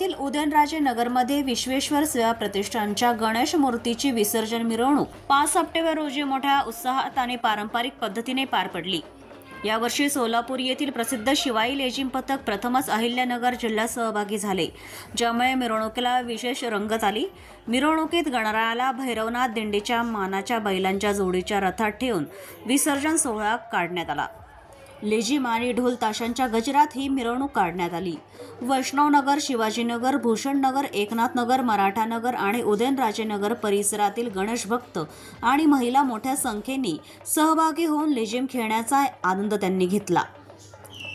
येथील उदयनराजे नगरमध्ये विश्वेश्वर सेवा प्रतिष्ठानच्या गणेश मूर्तीची विसर्जन मिरवणूक पाच सप्टेंबर रोजी मोठ्या उत्साहात आणि पारंपरिक पद्धतीने पार पडली. यावर्षी सोलापूर येथील प्रसिद्ध शिवाई लेझिम पथक प्रथमच अहिल्यानगर जिल्ह्यात सहभागी झाले ज्यामुळे मिरवणुकीला विशेष रंगत आली. मिरवणुकीत गणरायाला भैरवनाथ दिंडीच्या मानाच्या बैलांच्या जोडीच्या रथात ठेवून विसर्जन सोहळा काढण्यात आला. लेझिम आणि ढोल ताशांच्या गजरात ही मिरवणूक काढण्यात आली. वैष्णवनगर शिवाजीनगर भूषणनगर एकनाथनगर मराठानगर आणि उदयनराजेनगर परिसरातील गणेश भक्त आणि महिला मोठ्या संख्येने सहभागी होऊन लेझिम खेळण्याचा आनंद त्यांनी घेतला.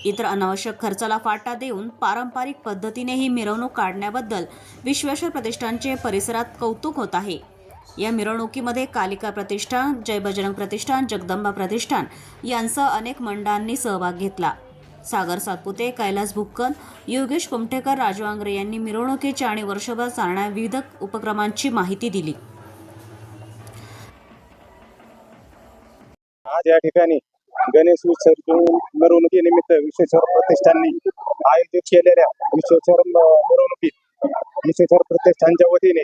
इतर अनावश्यक खर्चाला फाटा देऊन पारंपरिक पद्धतीने ही मिरवणूक काढण्याबद्दल विश्वेश्वर प्रतिष्ठानचे परिसरात कौतुक होत आहे. या मिरवणुकीमध्ये कालिका प्रतिष्ठान जय बजरंग प्रतिष्ठान जगदंबा प्रतिष्ठान यांसह अनेक मंडळांनी सहभाग घेतला. सागर सातपुते कैलास भुक्कन योगेश कुमठेकर राजू आंग्रे यांनी मिरवणुकीच्या आणि वर्षभर चालणाऱ्या विविध उपक्रमांची माहिती दिली. आज या ठिकाणी गणेश विसर्जन मिरवणुकीनिमित्त विश्वेश्वर प्रतिष्ठाननी आयोजित केलेल्या विश्वेश्वर मिरवणुकीत विश्वेश्वर प्रतिष्ठानच्या वतीने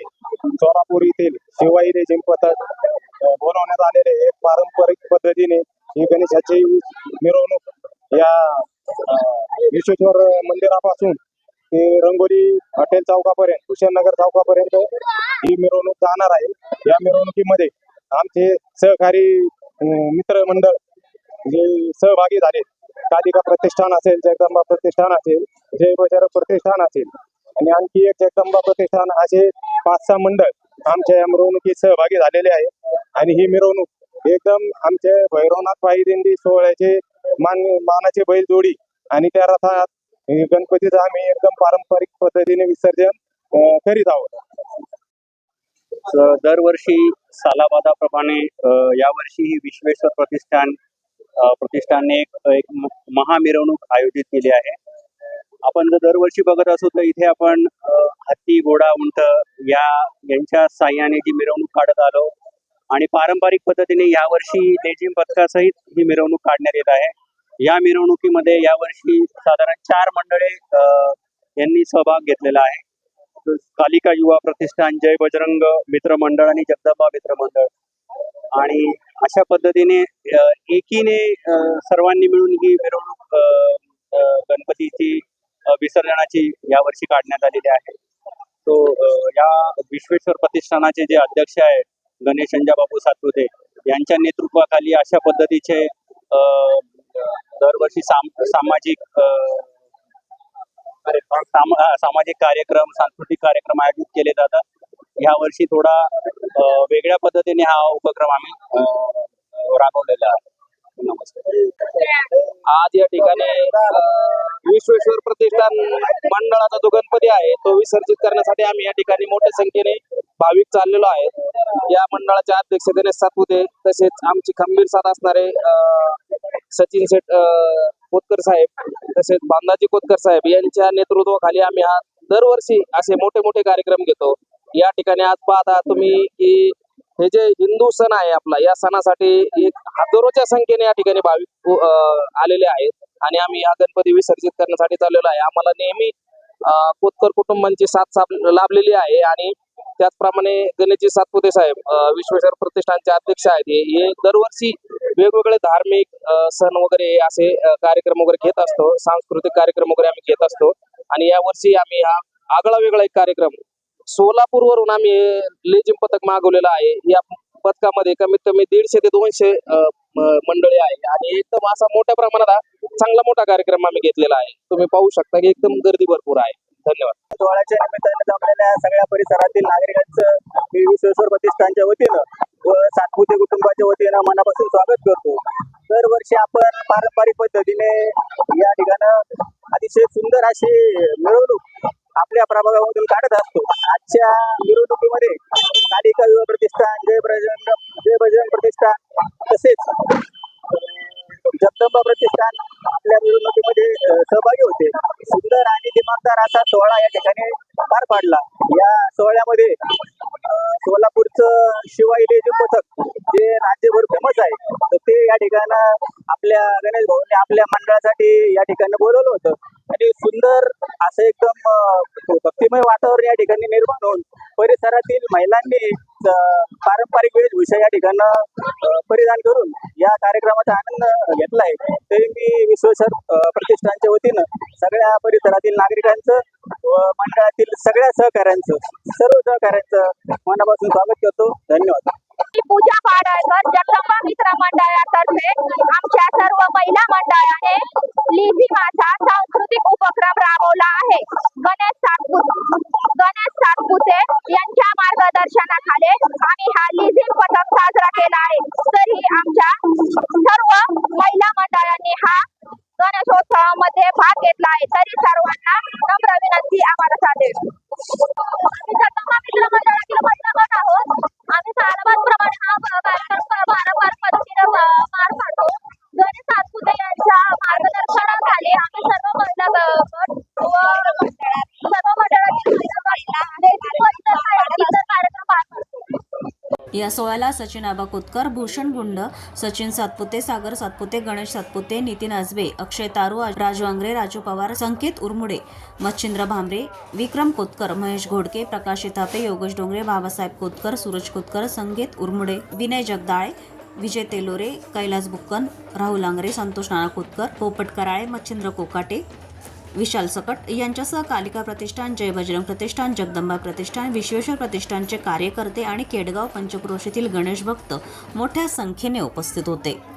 सोलापूर येथील शिवाईने लेझिम बोलवण्यात आलेले एक पारंपरिक पद्धतीने ही गणेशाची मिरवणूक या विश्वेश्वर मंदिरापासून ते रंगोली हॉटेल चौकापर्यंत कुशननगर चौकापर्यंत ही मिरवणूक जाणार आहे. या मिरवणुकीमध्ये आमचे सहकारी मित्रमंडळ जे सहभागी झाले कालिका प्रतिष्ठान असेल जगदंबा प्रतिष्ठान असेल जय बजार प्रतिष्ठान असेल आणि आणखी एक जगदंबा प्रतिष्ठान असे पाच सहा मंडळ आमच्या या मिरवणुकीत सहभागी झालेले आहे. आणि ही मिरवणूक एकदम आमचे भैरवनाथ पायी दिंडी सोहळ्याचे मान मानाचे बैल जोडी आणि त्या रथात हे गणपतीचं आम्ही एकदम पारंपरिक पद्धतीने विसर्जन करीत आहोत. दरवर्षी सालाबादाप्रमाणे यावर्षी ही विश्वेश्वर प्रतिष्ठान प्रतिष्ठानने एक एक महामिरवणूक आयोजित केली आहे. आपण जर दरवर्षी बघत असू तर इथे आपण हत्ती घोडा उंट या यांच्या साह्याने जी मिरवणूक काढत आलो आणि पारंपरिक पद्धतीने यावर्षी लेझिम पथकासहित ही मिरवणूक काढण्यात येत आहे. या मिरवणुकीमध्ये यावर्षी साधारण चार मंडळे अ, यांनी सहभाग घेतलेला आहे. कालिका युवा प्रतिष्ठान जय बजरंग मित्र मंडळ आणि जगदंबा मित्र मंडळ. आणि अशा पद्धतीने एकीने सर्वांनी मिळून ही मिरवणूक अ, गणपतीची विसर्जनाची यावर्षी काढण्यात आलेली आहे. तो या विश्वेश्वर प्रतिष्ठानाचे जे अध्यक्ष आहेत गणेश बाबू सातपुते यांच्या नेतृत्वाखाली अशा पद्धतीचे दरवर्षी साम सामाजिक साम- सामाजिक कार्यक्रम सांस्कृतिक कार्यक्रम आयोजित केले जातात. या वर्षी थोडा वेगळ्या पद्धतीने हा उपक्रम आम्ही राबवलेला आहे. नमस्कार. आज या ठिकाणी विश्वेश्वर प्रतिष्ठान मंडळाचा जो गणपती आहे तो विसर्जित करण्यासाठी आम्ही या ठिकाणी मोठ्या संख्येने भाविक चाललेलो आहे या मंडळाचे अध्यक्ष गणेश सातपुते तसेच आमची खंबीर साथ असणारे सचिन शेठ कोतकर साहेब तसेच बांधाजी कोतकर साहेब यांच्या नेतृत्वाखाली आम्ही हा दरवर्षी असे मोठे मोठे कार्यक्रम घेतो. या ठिकाणी आज पाहता तुम्ही की हे जे हिंदू सण आहे आपला या सणासाठी एक हजारोच्या संख्येने या ठिकाणी भाविक आलेले आहेत. आणि आम्ही हा गणपती विसर्जित करण्यासाठी चाललेलो आहे. आम्हाला नेहमी कोतकर कुटुंबांची साथ साप लाभलेली आहे. आणि त्याचप्रमाणे गणेशजी सातपुते साहेब विश्वेश्वर प्रतिष्ठानचे अध्यक्ष आहेत. हे दरवर्षी वेगवेगळे धार्मिक सण वगैरे असे कार्यक्रम वगैरे घेत असतो. सांस्कृतिक कार्यक्रम वगैरे आम्ही घेत असतो. आणि यावर्षी आम्ही हा आगळा वेगळा एक कार्यक्रम सोलापूर वरून आम्ही लेझिम पथक मागवलेलं आहे. या पथकामध्ये कमीत कमी दीडशे ते दोनशे मंडळी आहे. आणि एकदम असा मोठ्या प्रमाणात चांगला मोठा कार्यक्रम आम्ही घेतलेला आहे. तुम्ही पाहू शकता की एकदम गर्दी भरपूर आहे. धन्यवाद. सोहळ्याच्या निमित्ताने जमलेल्या सगळ्या परिसरातील नागरिकांचं मी विश्वेश्वर प्रतिष्ठानच्या वतीनं व सातपुते कुटुंबाच्या वतीनं मनापासून स्वागत करतो. दरवर्षी आपण पारंपरिक पद्धतीने या ठिकाणं अतिशय सुंदर अशी मिरवणूक आपल्या प्रभागामधून काढत असतो. आजच्या मिरवणुकीमध्ये कालिका युवा प्रतिष्ठान जय बजरंग जय बजरंग प्रतिष्ठान तसेच जगदंबा प्रतिष्ठान आपल्या मिरवणुकीमध्ये सहभागी होते. सुंदर आणि दिमागदार असा सोहळा या ठिकाणी पार पाडला. या सोहळ्यामध्ये सोलापूरचं शिवाई लेझिम पथक जे राज्यभर फेमस आहे तर ते या ठिकाणं आपल्या गणेश भाऊने आपल्या मंडळासाठी या ठिकाणी बोलवलं होतं. आणि सुंदर असं एकदम भक्तिमय वातावरण या ठिकाणी निर्माण होऊन परिसरातील महिलांनी पारंपरिक वेशभूषा या ठिकाणं परिधान करून या कार्यक्रमाचा आनंद घेतलाय. तरी मी विश्वेश्वर प्रतिष्ठानच्या वतीनं सगळ्या परिसरातील नागरिकांचं व मंडळातील सगळ्या सहकाऱ्यांचं सर्व सहकाऱ्यांचं मनापासून स्वागत करतो. धन्यवाद. पूजा साजरा आहे. तरी आमच्या सर्व महिला मंडळांनी हा गणेशोत्सवामध्ये भाग घेतला आहे. तरी सर्वांना नम्र विनंती आम्हाला साधेल. आम्ही जगदंबा मित्र मंडळातील महिला गण आहोत. आम्ही सालाबाद प्रमाणे हा कार्यक्रम या सोहळ्याला सचिन आबा कोतकर भूषण गुंड सचिन सातपुते सागर सातपुते गणेश सातपुते नितीन आजबे अक्षय तारू राजू आंग्रे राजू पवार संकेत उरमुडे मच्छिंद्र भांबरे विक्रम कोतकर महेश घोडके प्रकाश इथापे योगेश डोंगरे बाबासाहेब कोतकर सूरज कोतकर संकेत उरमुडे विनय जगदाळे विजय तेलोरे कैलास बुक्कन राहुल आंगरे संतोष नाना कोतकर पोपट कराळे मच्छिंद्र कोकाटे विशाल सकट यांच्यासह कालिका प्रतिष्ठान जय बजरंग प्रतिष्ठान जगदंबा प्रतिष्ठान विश्वेश्वर प्रतिष्ठानचे कार्यकर्ते आणि केडगाव पंचक्रोशीतील गणेश भक्त मोठ्या संख्येने उपस्थित होते.